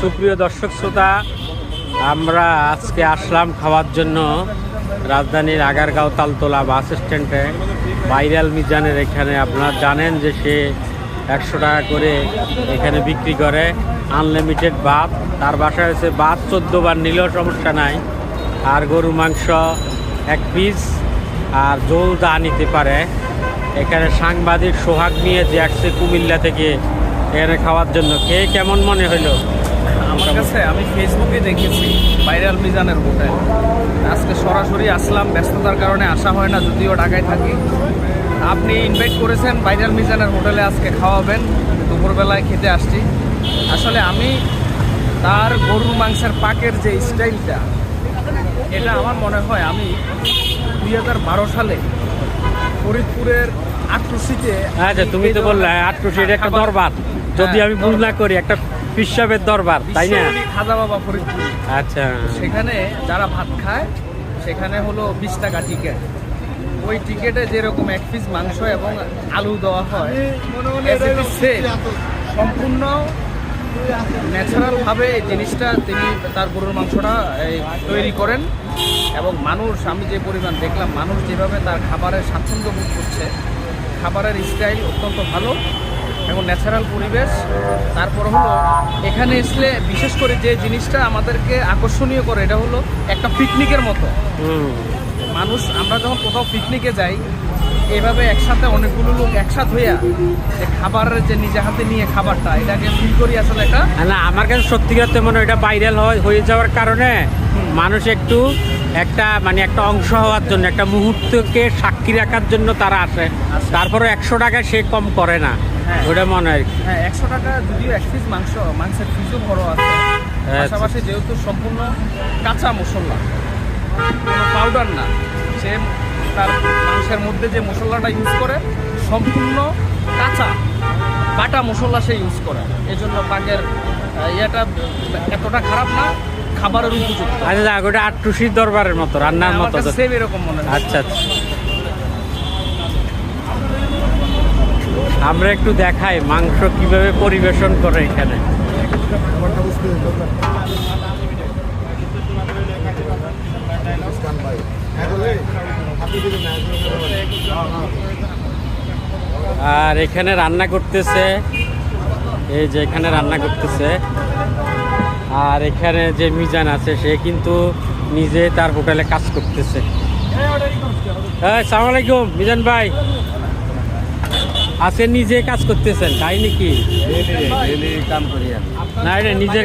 সুপ্রিয় দর্শক শ্রোতা, আমরা আজকে আসলাম খাওয়ার জন্য রাজধানীর আগারগাঁও তালতলা বাস স্ট্যান্ডে। ভাইরাল মিজানের এখানে আপনারা জানেন যে সে একশো টাকা করে এখানে বিক্রি করে। আনলিমিটেড ভাত, তার বাসায় হচ্ছে ভাত চোদ্দ বার নিলেও সমস্যা নাই। আর গরু মাংস এক পিস আর জল দা নিতে পারে। এখানে সাংবাদিক সোহাগ নিয়ে যে আসছে কুমিল্লা থেকে। এখানে খাওয়ার জন্য খেয়ে কেমন মনে হলো? আমার কাছে আমি ফেসবুকে দেখেছি ভাইরাল মিজানের হোটেল আজকে সরাসরি আসলাম ব্যস্ততার কারণে আসা হয় না যদিও ঢাকায় থাকি। আপনি ইনভাইট করেছেন ভাইরাল মিজানের হোটেলে আজকে খাওয়াবেন দুপুরবেলায় খেতে আসছি। আসলে আমি তার গরুর মাংসের পাকের যে স্টাইলটা এটা আমার মনে হয় আমি দুই হাজার বারো সালে ফরিদপুরের আটটুসিতে আচ্ছা তুমি তো বললে আটটুসি এটা একটা দরবার। যদি আমি ভুল না করি একটা পিসাবের দরবার তাই না? খাজা বাবা ফরিদপুর। আচ্ছা। সেখানে যারা ভাত খায় সেখানে হলো বিশ টাকা টিকিট ওই টিকিটে যেরকম এক পিস মাংস এবং আলু দেওয়া হয় সম্পূর্ণ ন্যাচারালভাবে এই জিনিসটা তিনি তার গরুর মাংসটা এই, তৈরি করেন এবং মানুষ আমি যে পরিমাণ দেখলাম মানুষ যেভাবে তার খাবারের স্বাচ্ছন্দ্য বোধ করছে খাবারের স্টাইল অত্যন্ত ভালো। এবং ন্যাচারাল পরিবেশ। তারপর হলো এখানে এসলে বিশেষ করে যে জিনিসটা আমাদেরকে আকর্ষণীয় করে এটা হলো একটা পিকনিকের মতো। মানুষ আমরা যখন কোথাও পিকনিকে যাই এভাবে একসাথে অনেকগুলো লোক একসাথে হইয়া যে খাবারের যে নিজে হাতে নিয়ে খাবারটা এটাকে ফিল করি আসলে এটা না আমার কাছে সত্যিকার তো মনে এটা ভাইরাল হয়ে যাওয়ার কারণে মানুষ একটু একটা মানে একটা অংশ হওয়ার জন্য একটা মুহূর্তকে সাক্ষী রাখার জন্য তারা আসে। তারপরে একশো টাকা সে কম করে না। ওটা মনে হয় হ্যাঁ একশো টাকা যদিও এক পিস মাংস মাংসের পিসও বড় আছে। পাশাপাশি যেহেতু সম্পূর্ণ কাঁচা মশলা কোনো পাউডার না সে তার মাংসের মধ্যে যে মশলাটা ইউজ করে সম্পূর্ণ কাঁচা বাটা মশলা সে ইউজ করে। এই জন্য পাকের ইয়েটা এতটা খারাপ না খাবারের উপযুক্ত। আচ্ছা ওটা আটটুসির দরবারের মতো রান্নার মতো সেম এরকম মনে হয়। আচ্ছা আচ্ছা। আমরা একটু দেখাই মাংস কীভাবে পরিবেশন করে এখানে। আর এখানে রান্না করতেছে, এই যে এখানে রান্না করতেছে। আর এখানে যে মিজান আছে, সে কিন্তু নিজে তার হোটেলে কাজ করতেছে। হ্যাঁ সালাম আলাইকুম, মিজান ভাই। আজকে নিজে কাজ করতেছেন তাই নাকি? না এটা নিজের কাজ